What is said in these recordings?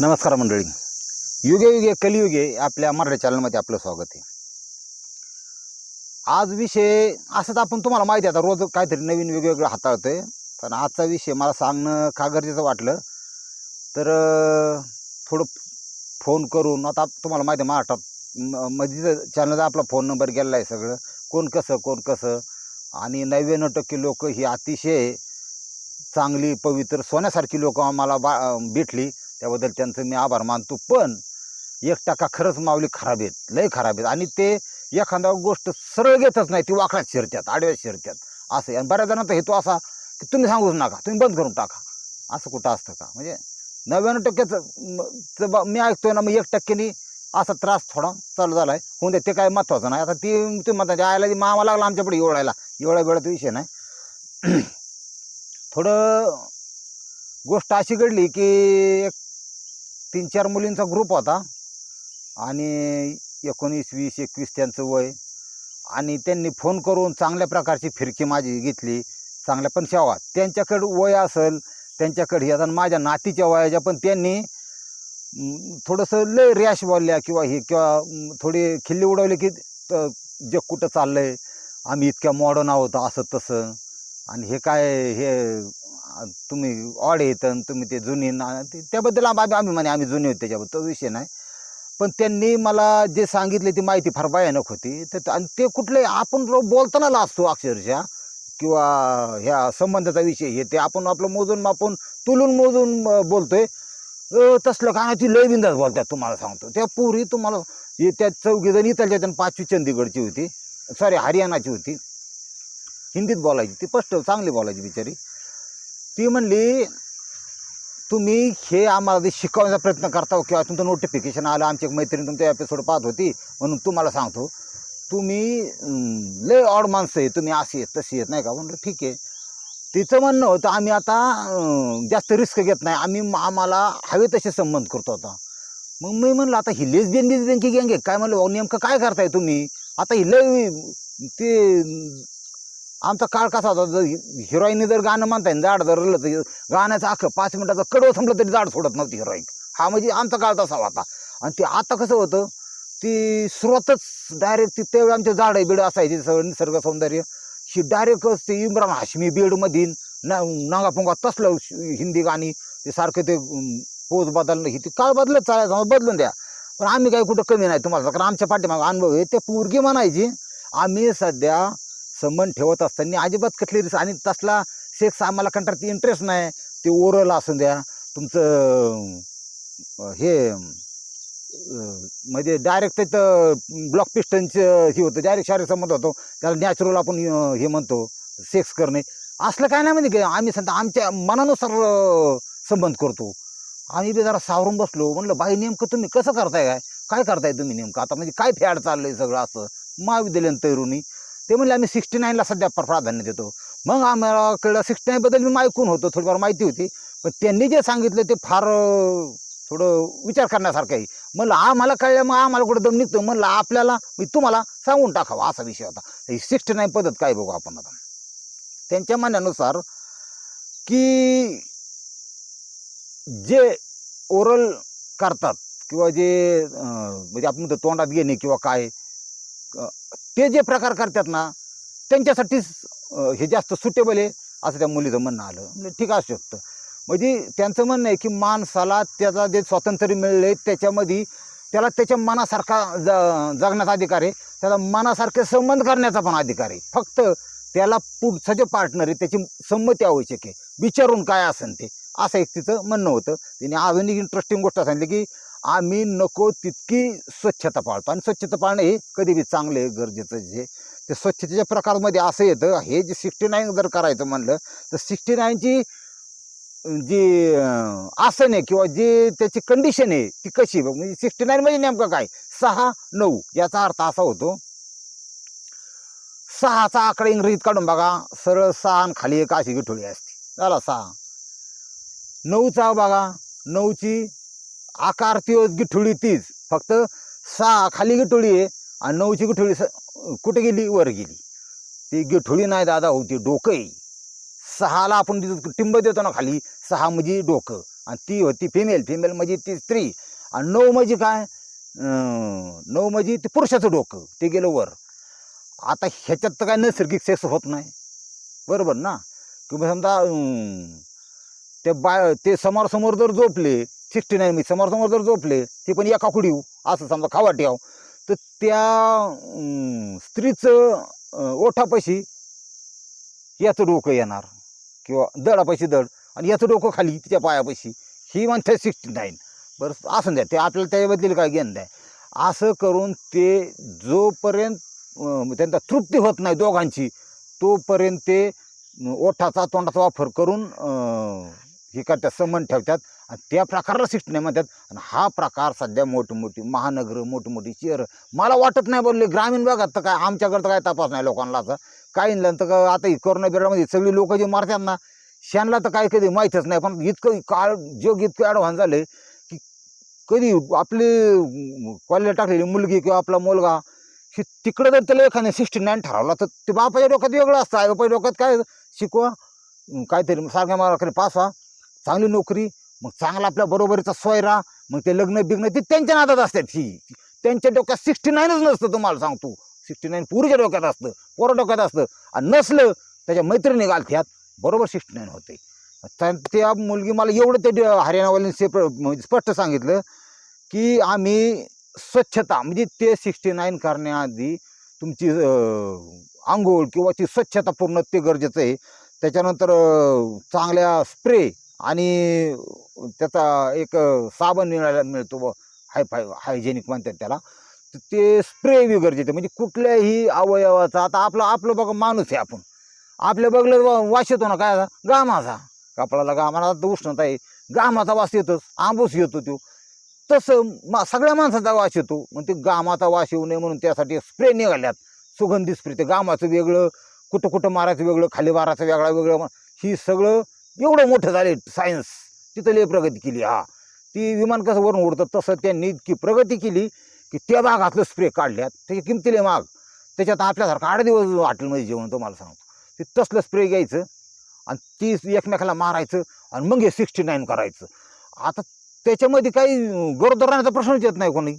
नमस्कार मंडळी. युगे युगे कलियुगे आपल्या मराठी चॅनलमध्ये आपलं स्वागत आहे. आज विषय असंच आपण तुम्हाला माहिती आहे आता रोज काहीतरी नवीन वेगवेगळं हाताळतोय. पण आजचा विषय मला सांगणं का गरजेचं वाटलं? तर थोडं फोन करून आता तुम्हाला माहिती आहे महाराष्ट्रात म- मध्ये चॅनलचा आपला फोन नंबर गेलेला आहे सगळं. कोण कसं कोण कसं? आणि नव्याण्णव टक्के लोक ही अतिशय चांगली पवित्र सोन्यासारखी लोक आम्हाला बा भेटली. त्याबद्दल त्यांचं मी आभार मानतो. पण एक टक्का खरंच माऊली खराब आहेत. लय खराब आहेत. आणि ते एखादा गोष्ट सरळ घेतच नाही ती वाकड्यात शिरत्यात आडव्यात शिरत्यात. असं आहे. आणि बऱ्याच जणांचा हेतू असा की तुम्ही सांगूच नका तुम्ही बंद करून टाका. असं कुठं असतं का? म्हणजे नव्याण्णव टक्क्याचं बा मी ऐकतोय ना मग एक टक्क्यानी असा त्रास थोडा चालू झाला आहे होऊन दे ते काय महत्त्वाचं नाही. आता ती तुम्ही म्हणता आयला ती मामा लागला आमच्याकडे एवढायला एवढ्या वेळाचा विषय नाही. थोडं गोष्ट अशी घडली की एक तीन चार मुलींचा ग्रुप होता. आणि एकोणीस वीस एकवीस त्यांचं वय. आणि त्यांनी फोन करून चांगल्या प्रकारची फिरकी माझी घेतली. चांगल्या पण शेवा त्यांच्याकडं वय असेल त्यांच्याकडे हे आता माझ्या नातीच्या वयाच्या पण त्यांनी थोडंसं लय रॅश बोलल्या किंवा हे किंवा थोडी खिल्ली उडवली की जग कुठं चाललं आहे आम्ही इतक्या मॉडर्न आहोत असं तसं आणि हे काय हे तुम्ही ऑड येतं आणि तुम्ही ते जुनी ना ते- त्याबद्दल आम्ही आम्ही म्हणे आम्ही जुने होते त्याच्याबद्दल तो विषय नाही. पण त्यांनी मला जे सांगितले ती माहिती फार भयानक होती. तर त- आणि ते कुठले आपण रो- बोलताना लाजतो अक्षरशः किंवा ह्या संबंधाचा विषय हे ते आपण आपलं मोजून मापून तुलून मोजून अं, बोलतोय. अं, तसलं काय नाही, ती लय बिंदास बोलतात तुम्हाला सांगतो. त्या पूरी तुम्हाला हे त्या चौघी जण इथलच्या पाचवी चंदीगडची होती. सॉरी हरियाणाची होती. हिंदीत बोलायची ती स्पष्ट चांगली बोलायची बिचारी. ती म्हणली तुम्ही हे आम्हाला जे शिकवण्याचा प्रयत्न करता किंवा तुमचं नोटिफिकेशन आलं आमची एक मैत्रीण तुमच्या एपिसोड पाहत होती म्हणून तुम्हाला सांगतो तुम्ही लय ऑड माणसं आहे तुम्ही अशी आहेत तशी आहेत नाही का? म्हणलं ठीक आहे. तिचं म्हणणं होतं आम्ही आता जास्त रिस्क घेत नाही आम्ही आम्हाला हवे तसे संबंध करतो आता. मग मी म्हणलं आता ही लेसबियन बिसबियनची गँग आहे? काय म्हणलं नेमकं काय करताय तुम्ही? आता ही लय ते आमचा काळ कसा होता? जर हिरोईनने जर गाणं म्हणता येईल जाड जर रडलं तर गाण्याचं अख्खं पाच मिनटाचं कडवं संपलं तरी जाड सोडत नव्हती हिरोईन हा म्हणजे आमचा काळ तसा होता. आणि ते आता कसं होतं? ती सुरुवातच डायरेक्ट ती त्यावेळी आमचे झाडं बिडं असायची सगळं निसर्ग सौंदर्य. ही डायरेक्टच ते इम्रान हाशमी बीडमधील ना नांगापुंगा तसलं श- हिंदी गाणी ते सारखं ते पोज बदलणं ही ती काळ बदलत चालायचं बदलून द्या. पण आम्ही काही कुठं कमी नाही तुम्हाला कारण आमच्या पाठीमागं अनुभव आहे. ते पोरगी म्हणायची आम्ही सध्या संबंध ठेवत असताना अजिबात कसली रिस आणि तसला सेक्स आम्हाला कंटाळत इंटरेस्ट नाही. ते ओरल असून द्या. तुमचं हे म्हणजे डायरेक्ट तिथं ब्लॉक पिस्टनचं हे होतं. डायरेक्ट शारीरिक संबंध होतो. त्याला नॅचरल आपण हे म्हणतो. सेक्स करणे. असलं काय नाही म्हणजे आम्ही समजा आमच्या मनानुसार संबंध करतो. आम्ही बी जरा सावरून बसलो. म्हणलं बाई नेमकं तुम्ही कसं करताय काय? काय करताय तुम्ही नेमकं? आता म्हणजे काय फॅड चाललं आहे सगळं असं? महाविद्यालयीन तरुणी. ते म्हणले आम्ही सिक्स्टी नाईनला सध्या प्राधान्य देतो. मग आम्हाला कळलं सिक्स्टी नाईनबद्दल मी ऐकून होतो थोडीफार माहिती होती. पण त्यांनी जे सांगितलं ते फार थोडं विचार करण्यासारखं आहे. म्हणलं आम्हाला कळलं मग आम्हाला कुठं दम निघतो म्हणलं आपल्याला मी तुम्हाला सांगून टाकावं असा विषय होता. ही सिक्स्टी नाईन पद्धत काय बघू आपण आता? त्यांच्या म्हणण्यानुसार की जे ओरल करतात किंवा जे म्हणजे आपण म्हणतो तोंडात घेणे किंवा काय ते जे प्रकार करतात ना त्यांच्यासाठीच हे जास्त सुटेबल आहे असं त्या मुलीचं म्हणणं आलं. म्हणजे ठीक असू शकतं. म्हणजे त्यांचं म्हणणं आहे की माणसाला त्याचा जे स्वातंत्र्य मिळले त्याच्यामध्ये त्याला त्याच्या मनासारखा ज जगण्याचा अधिकार आहे त्याला मनासारखे संबंध करण्याचा पण अधिकार आहे. फक्त त्याला पुढचं जे पार्टनर आहे त्याची संमती आवश्यक आहे. विचारून काय असेल ते असं एक तिचं म्हणणं होतं. तिने अजून एक इंटरेस्टिंग गोष्ट सांगितली की आम्ही नको तितकी स्वच्छता पाळतो. आणि स्वच्छता पाळणं हे कधी बी चांगलं आहे गरजेचं जे ते स्वच्छतेच्या प्रकारमध्ये असं येतं हे जे सिक्स्टी नाईन जर करायचं म्हणलं तर सिक्स्टी नाईनची जी आसन आहे किंवा जी त्याची कंडिशन आहे ती कशी बघ म्हणजे सिक्स्टी नाईन म्हणजे नेमकं काय? सहा नऊ याचा अर्थ असा होतो. सहाचा आकडा इंग्रजीत काढून बघा सरळ सहा आणि खाली एक अशी गिठोळी असते. झाला सहा. नऊचा बघा नऊची आकार तीच गिठोळी तीच. फक्त सहा खाली गिठोळी आहे आणि नऊची गिठोळी स कुठे गेली? वर गेली. ती गिठोळी नाही दादा होती डोकं आहे. सहाला आपण तिथं टिंब देतो ना खाली. सहा म्हणजे डोकं. आणि ती होती फिमेल फिमेल म्हणजे ती स्त्री. आणि नऊ म्हणजे काय? नऊ म्हणजे ते पुरुषाचं डोकं. ते गेलं वर. आता ह्याच्यात तर काय नैसर्गिक सेक्स होत नाही. बरोबर ना? किंवा समजा ते बाय ते समोरासमोर जर झोपले सिक्स्टी नाईन मी समोरासमोर जर झोपले ते पण एका कुडीव असं समजा खावा ठेव तर त्या स्त्रीचं ओठापाशी याचं डोकं येणार किंवा दडापाशी दड आणि याचं डोकं खाली तिच्या पायापाशी. ही म्हणते सिक्स्टी नाईन बरं असं द्या ते आपल्याला त्याच्याबद्दल काय घेणं नाही असं करून ते जोपर्यंत त्यांचा तृप्ती होत नाही दोघांची तोपर्यंत ते ओठाचा तोंडाचा वापर करून हे करतात समन ठेवतात आणि त्या प्रकाराला सिस्टम म्हणतात. आणि हा प्रकार सध्या मोठमोठी महानगर मोठमोठी शहरं मला वाटत नाही बोलले ग्रामीण भागात तर काय आमच्याकडं तर काय तपास नाही लोकांना असं. काही तर आता ही कोरोना बिरोनामध्ये सगळी लोक जे मारतात ना शॅनला तर काय कधी माहीतच नाही. पण इतकं काळ जग इतकं ॲडव्हान्स झालं की कधी आपली कॉलेजला टाकलेली मुलगी किंवा आपला मुलगा ही तिकडं जर त्याला एखाद्या सिक्स्टी नाईन ठरवला तर ते बापाच्या डोक्यात वेगळं असतं. आई बापाच्या डोक्यात काय शिकवा काहीतरी सारख्या मला पास व्हा चांगली नोकरी मग चांगला आपल्या बरोबरीचा सोयरा मग ते लग्न बिग्न ते त्यांच्या नादात असतात ही. त्यांच्या डोक्यात सिक्स्टी नाईनच नसतं तुम्हाला सांगतो. सिक्स्टी नाईन पुरीच्या डोक्यात असतं पोरं डोक्यात असतं. आणि नसलं त्याच्या मैत्रिणी घालत्यात बरोबर सिक्स्टी नाईन होते. त्या मुलगी मला एवढं ते ड- हरियाणावाल्यांनी सेप म्हणजे स्पष्ट सांगितलं की आम्ही स्वच्छता म्हणजे ते सिक्स्टी नाईन करण्याआधी तुमची आंघोळ किंवा ती स्वच्छता पूर्ण ते गरजेचं आहे. त्याच्यानंतर चांगल्या स्प्रे आणि त्याचा एक साबण मिळायला मिळतो हायफाय हायजेनिक म्हणतात त्याला. तर ते स्प्रे बी गरजेचं म्हणजे कुठल्याही अवयवाचा आता आपलं आपलं बघा माणूस आहे आपण. आपल्या बघलं वा- वास येतो ना काय गामाचा. कपडाला गामाला तर उष्णता आहे. गामाचा वास येतोच आंबूस येतो तो. तसं मा सगळ्या माणसाचा वास येतो. मग ते गामाचा वास येऊ नये म्हणून त्यासाठी स्प्रे निघाल्यात. सुगंधी स्प्रे. ते गामाचं वेगळं कुठं कुठं मारायचं वेगळं खाली मारायचं वेगळा वेगळं ही सगळं एवढं मोठं झाले सायन्स तिथं लय प्रगती केली हा. ती विमान कसं वरून उडतं तसं त्यांनी इतकी प्रगती केली की त्या भागातलं स्प्रे काढल्यात. त्याच्या किमतीले माग त्याच्यात आपल्यासारखं आठ दिवस हॉटेलमध्ये जेवण तुम्हाला सांगतो. ते तसलं स्प्रे घ्यायचं आणि ती एकमेकाला मारायचं आणि मग हे सिक्स्टी नाईन करायचं. आता त्याच्यामध्ये काही गरोदर राहण्याचा प्रश्नच येत नाही कोणी.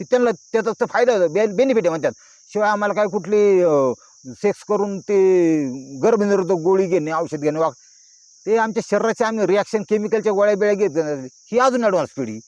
की त्यांना त्याचा तर फायदा बेनिफिट आहे म्हणतात. शिवाय आम्हाला काय कुठली सेक्स करून ते गर्भनिरोधक गोळी घेणे औषध घेणे वाग ते आमच्या शरीराचे आम्ही रिॲक्शन केमिकलच्या गोळ्या बिळ्या घेत नाही. ही अजून ॲडव्हान्स पिढी.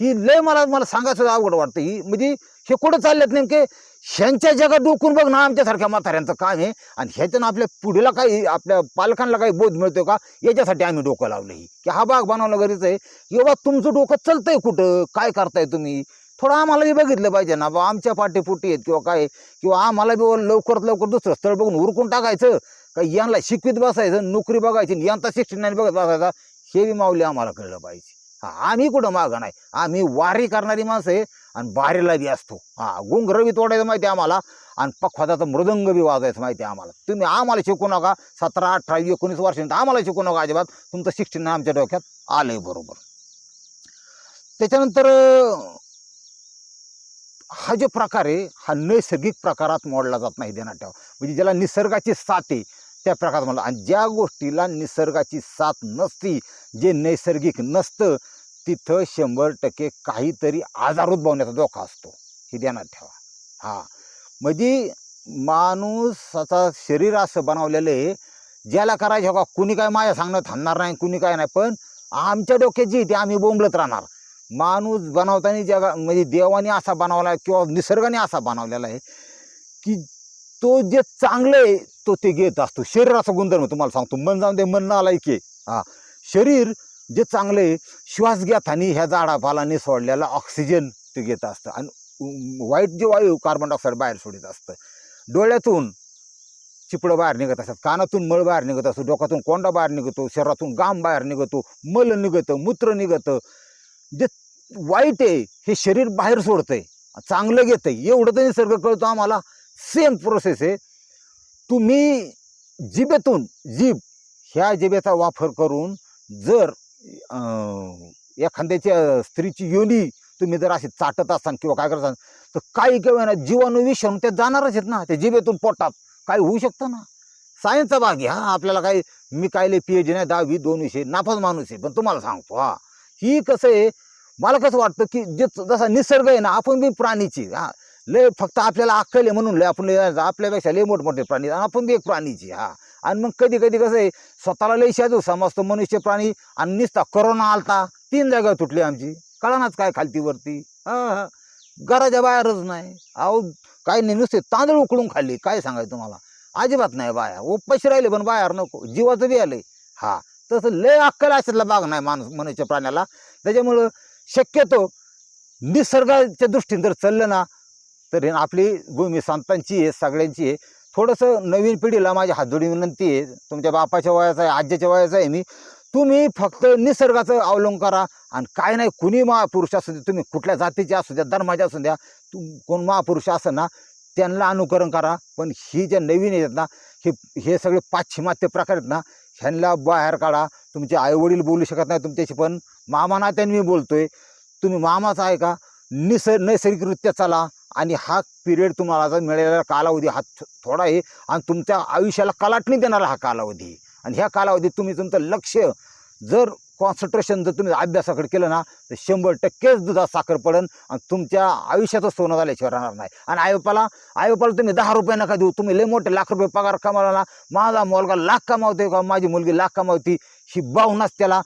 ही लय मला मला सांगायचं अवघड वाटतं. ही म्हणजे हे कुठं चाललेत नेमके? ह्यांच्या जगात डोकून बघ ना आमच्यासारख्या म्हाताऱ्यांचं काम आहे. आणि ह्याच्यानं आपल्या पुढीला काही आपल्या पालकांना काही बोध मिळतो का? याच्यासाठी आम्ही डोकं लावलं ही. की हा बाग बनवणं गरजेचं आहे. किंवा तुमचं डोकं चालतंय कुठं? काय करताय तुम्ही? थोडं आम्हालाही बघितलं पाहिजे ना बा. आमच्या पाठीपुटी आहेत किंवा काय किंवा आम्हाला बी लवकरात लवकर दुसरं स्थळ बघून उरकून टाकायचं. का यांना शिकवीत बसायचं नोकरी बघायची आणि यांचा शिक्षण नाही बघत बसायचा हे बी माऊली आम्हाला कळलं पाहिजे. हा आम्ही कुठं मागं नाही. आम्ही वारी करणारी माणसं आहे आणि बारीला बी असतो. हा गुंगर बी तोडायचं माहिती आहे आम्हाला आणि पखवाचा मृदंग बी वाजायचं माहिती आहे आम्हाला. तुम्ही आम्हाला शिकू नका. सतरा अठरा एकोणीस वर्षांत आम्हाला शिकू नका अजिबात. तुमचं शिक्षण आमच्या डोक्यात आलंय बरोबर. त्याच्यानंतर हा जो प्रकार आहे हा नैसर्गिक प्रकारात मोडला जात नाही देणार ठेवा म्हणजे ज्याला निसर्गाची साथ आहे त्या प्रकारात म्हणलं. आणि ज्या गोष्टीला निसर्गाची साथ नसती जे नैसर्गिक नसतं तिथं शंभर टक्के काहीतरी आजार उद्भवण्याचा धोका असतो. हे ध्यानात ठेवा. हां. म्हणजे माणूसाचा शरीर असं बनवलेलं आहे ज्याला करायचं का कुणी काय माझ्या सांगणं थांबणार नाही कुणी काय नाही. पण आमच्या डोक्यात जी ते आम्ही बोंबलत राहणार. माणूस बनवताना जगा म्हणजे देवाने असा बनवला आहे किंवा निसर्गाने असा बनवलेला आहे की तो जे चांगलं आहे तो ते घेत असतो. शरीराचा गुणधर्म तुम्हाला सांगतो. मन जाऊन दे मन नालायक आहे. हा. शरीर जे चांगलं आहे श्वास घेताना ह्या झाडापालाने सोडलेला ऑक्सिजन ते घेत असतं. आणि वाईट जे वायू कार्बन डायऑक्साईड बाहेर सोडित असतं. डोळ्यातून चिपडं बाहेर निघत असतात. कानातून मळ बाहेर निघत असतो. डोक्यातून कोंडा बाहेर निघतो. शरीरातून घाम बाहेर निघतो. मल निघतं मूत्र निघतं. जे वाईट आहे हे शरीर बाहेर सोडतंय. चांगलं घेतंय. एवढं तर निसर्ग कळतो आम्हाला. सेम प्रोसेस आहे. तुम्ही जिबेतून जीभ ह्या जिबेचा वापर करून जर एखाद्याच्या स्त्रीची योनी तुम्ही जर अशी चाटत असाल किंवा काय करत असाल तर काही किंवा ना जीवाणू विषाणू ते जाणारच आहेत ना. ते जिबेतून पोटात काय होऊ शकतं ना. सायन्सचा भाग आहे हा. आपल्याला काही मी काय पी एच डी नाही दहावी दोन विषय नापास माणूस आहे. पण तुम्हाला सांगतो हा. ही कसं आहे मला कसं वाटतं की जे जसा निसर्ग आहे ना आपण बी प्राणीची हा. लय फक्त आपल्याला अक्कल आहे म्हणून लय आपण लय आपल्यापेक्षा लय मोठमोठे प्राणी आणि आपण बी एक प्राणीची हा. आणि मग कधी कधी कसं आहे स्वतःला लय शाजू समजतो मनुष्य प्राणी आणि निसता करोना आलता तीन जागा तुटली आमची. कळानाच काय खालती वरती. हा हा. घराच्या बाहेरच नाही. अहो काय नाही नुसते तांदूळ उकळून खाल्ली. काय सांगायचं तुम्हाला? अजिबात नाही बाया उपाशी राहिले पण बाहेर नको. जीवाचं बी आलंय. हा. तसं लय अक्कल अशातला भाग नाही माणूस मनुष्य प्राण्याला. त्याच्यामुळं शक्यतो निसर्गाच्या दृष्टीने जर चाललं ना तर हे आपली भूमी संतांची आहे सगळ्यांची आहे. थोडंसं नवीन पिढीला माझी हातजोडी विनंती आहे. तुमच्या बापाच्या वयाचा आहे आज्याच्या वयाचा आहे मी. तुम्ही फक्त निसर्गाचं अवलंब करा आणि काय नाही कुणी महापुरुष असू दे तुम्ही कुठल्या जातीचे असू द्या धर्माचे असू द्या तुम कोण महापुरुष असं ना त्यांना अनुकरण करा. पण ही ज्या नवीन आहेत ना हे हे सगळे पाश्चिमात्य प्रकार आहेत ना ह्यांना बाहेर काढा. तुमचे आईवडील बोलू शकत नाही तुमच्याशी पण मामा नात्याने मी बोलतोय. तुम्ही मामाचा आहे का निसर् नैसर्गिकरित्या चला आणि हा पिरियड तुम्हाला जर मिळालेला कालावधी हा थोडा आहे आणि तुमच्या आयुष्याला कलाटणी देणारा हा कालावधी. आणि ह्या कालावधीत तुम्ही तुमचं लक्ष जर कॉन्सन्ट्रेशन जर तुम्ही अभ्यासाकडे केलं ना तर शंभर टक्केच दुधात साखर पडन आणि तुमच्या आयुष्याचं सोनं झाल्याशिवाय राहणार नाही. आणि आईबापाला आईबापाला तुम्ही दहा रुपये नका देऊ. तुम्ही लय मोठे लाख रुपये पगार कमावला ना माझा मुलगा लाख कमावतोय का? माझी मुलगी लाख कमावती ही बाहूनच त्याला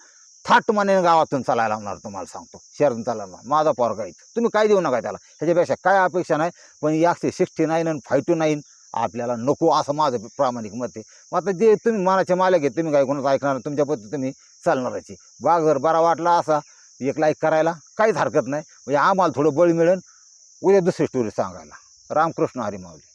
थाट माने गावातून चालायला लावणार तुम्हाला सांगतो. शहरातून चालायला माझा पोरगा आहे. तुम्ही काय देऊ नका त्याला? ह्याच्यापेक्षा काय अपेक्षा नाही पण याचे सिक्स्टी नाईन आणि फाय टू नाईन आपल्याला नको असं माझं प्रामाणिक मत आहे. मग आता जे तुम्ही मनाचे मालक आहे तुम्ही काय कोणाचं ऐकणार तुमच्या पद्धती तुम्ही चालणाराची आहे. बाग जर बरा वाटला असा एक लाईक करायला काहीच हरकत नाही. म्हणजे आम्हाला थोडं बळ मिळेल. उद्या दुसरी स्टोरी सांगायला. रामकृष्ण हरी माऊली.